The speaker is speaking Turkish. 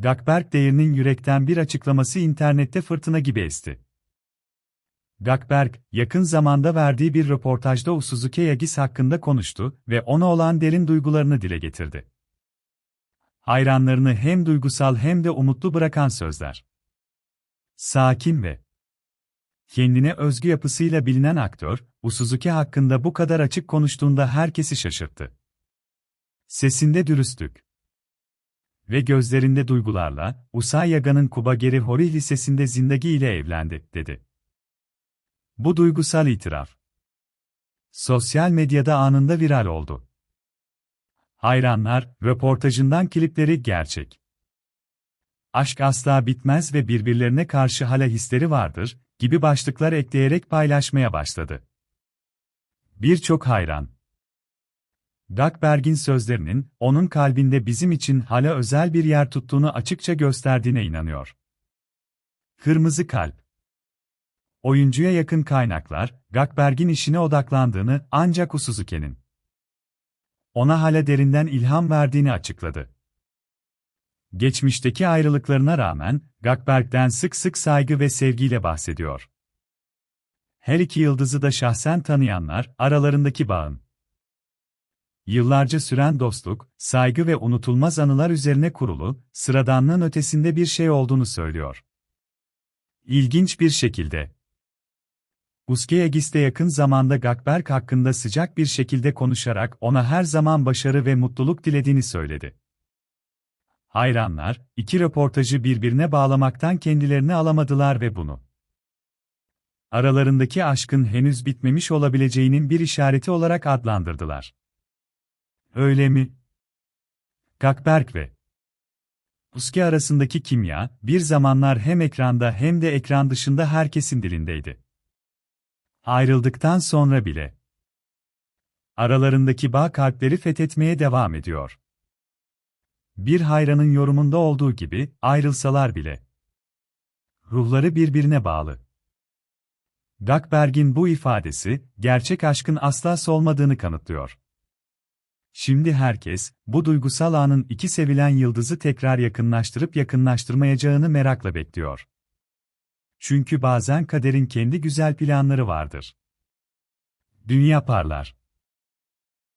Gakberk değerinin yürekten bir açıklaması internette fırtına gibi esti. Gakberk, yakın zamanda verdiği bir röportajda Usuzuki Yagis hakkında konuştu ve ona olan derin duygularını dile getirdi. Hayranlarını hem duygusal hem de umutlu bırakan sözler. Sakin ve kendine özgü yapısıyla bilinen aktör, Usuzuki hakkında bu kadar açık konuştuğunda herkesi şaşırttı. Sesinde dürüstlük ve gözlerinde duygularla, Usai Yaga'nın Kubageri Hori Lisesi'nde Zindagi ile evlendi, dedi. Bu duygusal itiraf. Sosyal medyada anında viral oldu. Hayranlar, röportajından klipleri gerçek. Aşk asla bitmez ve birbirlerine karşı hala hisleri vardır, gibi başlıklar ekleyerek paylaşmaya başladı. Birçok hayran. Gakberg'in sözlerinin, onun kalbinde bizim için hala özel bir yer tuttuğunu açıkça gösterdiğine inanıyor. Kırmızı Kalp Oyuncuya yakın kaynaklar, Gakberg'in işine odaklandığını ancak Usuzuke'nin ona hala derinden ilham verdiğini açıkladı. Geçmişteki ayrılıklarına rağmen, Gakberg'den sık sık saygı ve sevgiyle bahsediyor. Her iki yıldızı da şahsen tanıyanlar, aralarındaki bağın yıllarca süren dostluk, saygı ve unutulmaz anılar üzerine kurulu, sıradanlığın ötesinde bir şey olduğunu söylüyor. İlginç bir şekilde. Uskeyagis de yakın zamanda Gakberk hakkında sıcak bir şekilde konuşarak ona her zaman başarı ve mutluluk dilediğini söyledi. Hayranlar, iki röportajı birbirine bağlamaktan kendilerini alamadılar ve bunu aralarındaki aşkın henüz bitmemiş olabileceğinin bir işareti olarak adlandırdılar. Öyle mi? Gakberk ve Uske arasındaki kimya, bir zamanlar hem ekranda hem de ekran dışında herkesin dilindeydi. Ayrıldıktan sonra bile. Aralarındaki bağ kalpleri fethetmeye devam ediyor. Bir hayranın yorumunda olduğu gibi, ayrılsalar bile. Ruhları birbirine bağlı. Gakberg'in bu ifadesi, gerçek aşkın asla solmadığını kanıtlıyor. Şimdi herkes, bu duygusal anın iki sevilen yıldızı tekrar yakınlaştırıp yakınlaştırmayacağını merakla bekliyor. Çünkü bazen kaderin kendi güzel planları vardır. Dünya parlar.